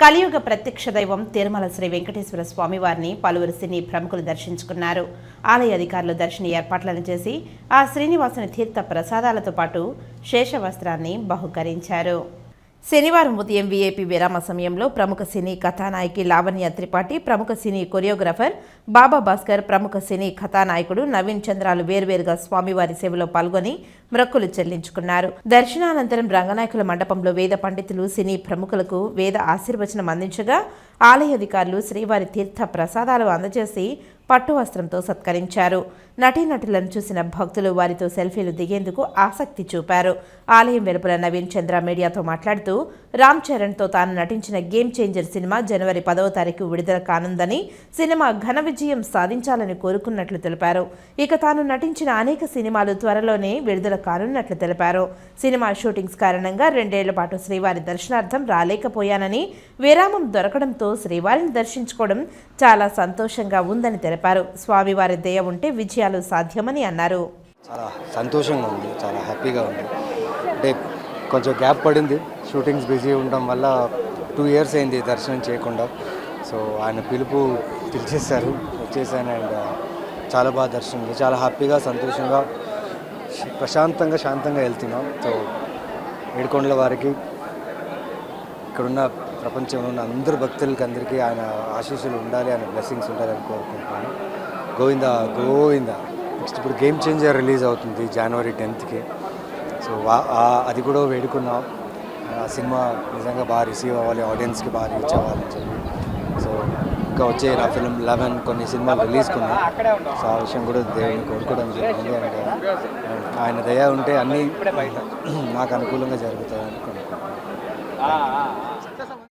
కలియుగ ప్రత్యక్ష దైవం తిరుమల శ్రీ వెంకటేశ్వర స్వామి వారిని పలువురు సినీ ప్రముఖులు దర్శించుకున్నారు. ఆలయ అధికారులు దర్శన ఏర్పాట్లను చేసి ఆ శ్రీనివాసుని తీర్థ ప్రసాదాలతో పాటు శేషవస్త్రాన్ని బహుకరించారు. శనివారం ఉదయం వీఐపీ విరామ సమయంలో ప్రముఖ సినీ కథానాయకి లావణ్య త్రిపాఠి ప్రముఖ సినీ కొరియోగ్రాఫర్ బాబా భాస్కర్ ప్రముఖ సినీ కథానాయకుడు నవీన్ చంద్రాలు వేర్వేరుగా స్వామివారి సేవలో పాల్గొని మ్రక్కులు చెల్లించుకున్నారు. దర్శనానంతరం రంగనాయకుల మండపంలో వేద పండితులు సినీ ప్రముఖులకు వేద ఆశీర్వచనం అందించగా ఆలయ అధికారులు శ్రీవారి తీర్థ ప్రసాదాలు అందజేసి పట్టు వస్త్రంతో సత్కరించారు. నటీనటులను చూసిన భక్తులు వారితో సెల్ఫీలు దిగేందుకు ఆసక్తి చూపారు. ఆలయం వెలుపల నవీన్ చంద్ర మీడియాతో మాట్లాడుతూ రామ్ చరణ్తో తాను నటించిన గేమ్ చేంజర్ సినిమా జనవరి పదవ తారీఖు విడుదల కానుందని సినిమా ఘన విజయం సాధించాలని కోరుకున్నట్లు తెలిపారు. ఇక తాను నటించిన అనేక సినిమాలు త్వరలోనే విడుదల కానున్నట్లు తెలిపారు. సినిమా షూటింగ్స్ కారణంగా రెండేళ్ళ పాటు శ్రీవారి దర్శనార్థం రాలేకపోయానని విరామం దొరకడంతో శ్రీవారిని దర్శించుకోవడం చాలా సంతోషంగా ఉందని తెలిపారు. స్వామివారి దయ ఉంటే విజయాలు సాధ్యమని అన్నారు. చాలా సంతోషంగా ఉంది. చాలా హ్యాపీగా ఉంది. అంటే కొంచెం గ్యాప్ పడింది. షూటింగ్స్ బిజీ ఉండడం వల్ల టూ ఇయర్స్ అయింది దర్శనం చేయకుండా. సో ఆయన పిలుపు పిలిచేశారు. వచ్చేసాను అండ్ చాలా బాగా దర్శనం చాలా హ్యాపీగా సంతోషంగా ప్రశాంతంగా శాంతంగా వెళ్తున్నాం. సో ఏడుకొండల వారికి ఇక్కడున్న ప్రపంచంలో ఉన్న అందరు భక్తులకి అందరికీ ఆయన ఆశీస్సులు ఉండాలి ఆయన బ్లెస్సింగ్స్ ఉండాలని కోరుకుంటున్నాను. గోవింద గోవింద. నెక్స్ట్ ఇప్పుడు గేమ్ చేంజర్ రిలీజ్ అవుతుంది జనవరి టెన్త్కి సో వా- అది కూడా వేడుకున్నాం. ఆ సినిమా నిజంగా బాగా రిసీవ్ అవ్వాలి ఆడియన్స్కి బాగా రీచ్ అవ్వాలని చెప్పి. సో ఇంకా వచ్చే నా ఫిలిం లెవెన్ కొన్ని సినిమాలు రిలీజ్ కొన్నాం. సో ఆ విషయం కూడా దేవుని కోరుకోవడం జరిగింది. అండ్ ఆయన దయ ఉంటే అన్నీ నాకు అనుకూలంగా జరుగుతాయి అనుకుంటున్నాను